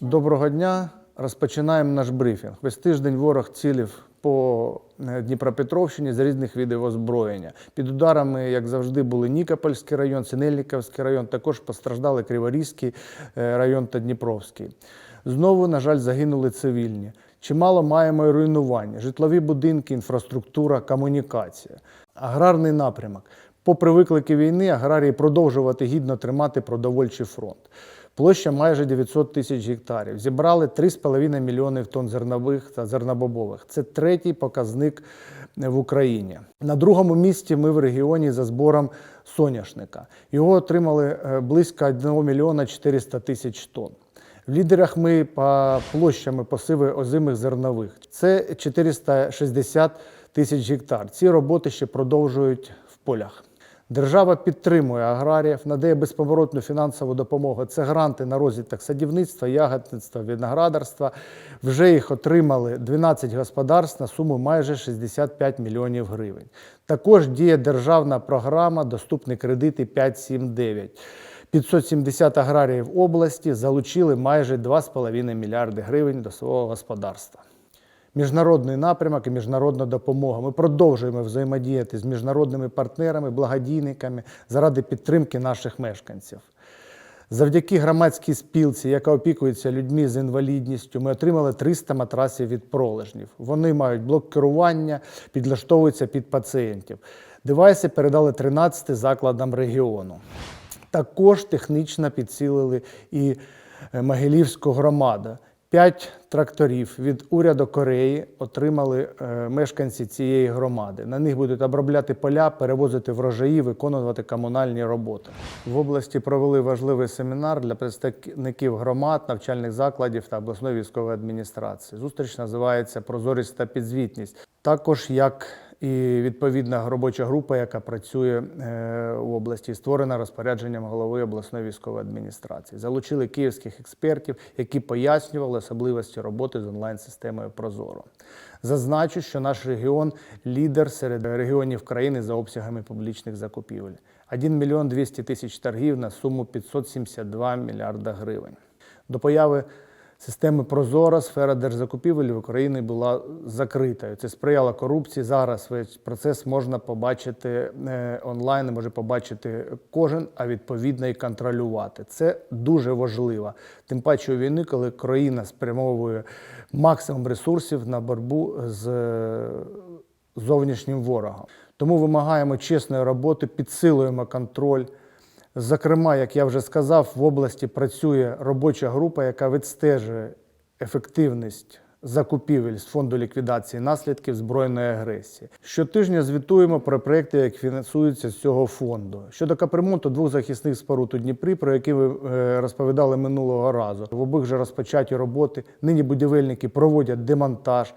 Доброго дня. Розпочинаємо наш брифінг. Весь тиждень ворог цілив по е, Дніпропетровщині з різних видів озброєння. Під ударами, як завжди, були Нікопольський район, Синельниковський район, також постраждали Криворізький е, район та Дніпровський. Знову, на жаль, загинули цивільні. Чимало маємо і руйнування, житлові будинки, інфраструктура, комунікація. Аграрний напрямок. Попри виклики війни, аграрії продовжувати гідно тримати продовольчий фронт. Площа майже 900 тисяч гектарів. Зібрали 3,5 мільйони тонн зернових та зернобобових. Це третій показник в Україні. На другому місці ми в регіоні за збором соняшника. Його отримали е, близько 1 мільйона 400 тисяч тонн. В лідерах ми по площами посиви озимих зернових. Це 460 тисяч гектар. Ці роботи ще продовжують в полях. Держава підтримує аграріїв, надає безповоротну фінансову допомогу. Це гранти на розвиток садівництва, ягодництва, виноградарства. Вже їх отримали 12 господарств на суму майже 65 мільйонів гривень. Також діє державна програма Доступні кредити 579. 570 аграріїв області залучили майже 2,5 мільярди гривень до свого господарства. Міжнародний напрямок і міжнародна допомога. Ми продовжуємо взаємодіяти з міжнародними партнерами, благодійниками заради підтримки наших мешканців. Завдяки громадській спілці, яка опікується людьми з інвалідністю, ми отримали 300 матрасів від пролежнів. Вони мають блок керування, підлаштовуються під пацієнтів. Девайси передали 13 закладам регіону. Також технічно підсилили і е, Могилівську громаду. П'ять тракторів від уряду Кореї отримали е, мешканці цієї громади. На них будуть обробляти поля, перевозити врожаї, виконувати комунальні роботи. В області провели важливий семінар для представників громад, навчальних закладів та обласної військової адміністрації. Зустріч називається Прозорість та підзвітність. Також як і відповідна робоча група, яка працює е, в області, створена розпорядженням голови обласної військової адміністрації. Залучили київських експертів, які пояснювали особливості роботи з онлайн-системою Прозоро. Зазначу, що наш регіон лідер серед регіонів країни за обсягами публічних закупівель. 1 мільйон 200 тисяч торгів на суму 572 мільярда гривень. До появи системи Прозоро сфера держзакупівель в Україні була закритою. Це сприяло корупції. Зараз весь процес можна побачити е, онлайн, може побачити кожен, а відповідно і контролювати. Це дуже важливо. Тим паче у війни, коли країна спрямовує максимум ресурсів на боротьбу з е, зовнішнім ворогом. Тому вимагаємо чесної роботи, підсилуємо контроль. Зокрема, як я вже сказав, в області працює робоча група, яка відстежує ефективність закупівель з фонду ліквідації наслідків збройної агресії. Щотижня звітуємо про проекти, які фінансуються з цього фонду. Щодо капремонту двох захисних споруд у Дніпрі, про які ви е, розповідали минулого разу. В обох вже розпочаті роботи. Нині будівельники проводять демонтаж.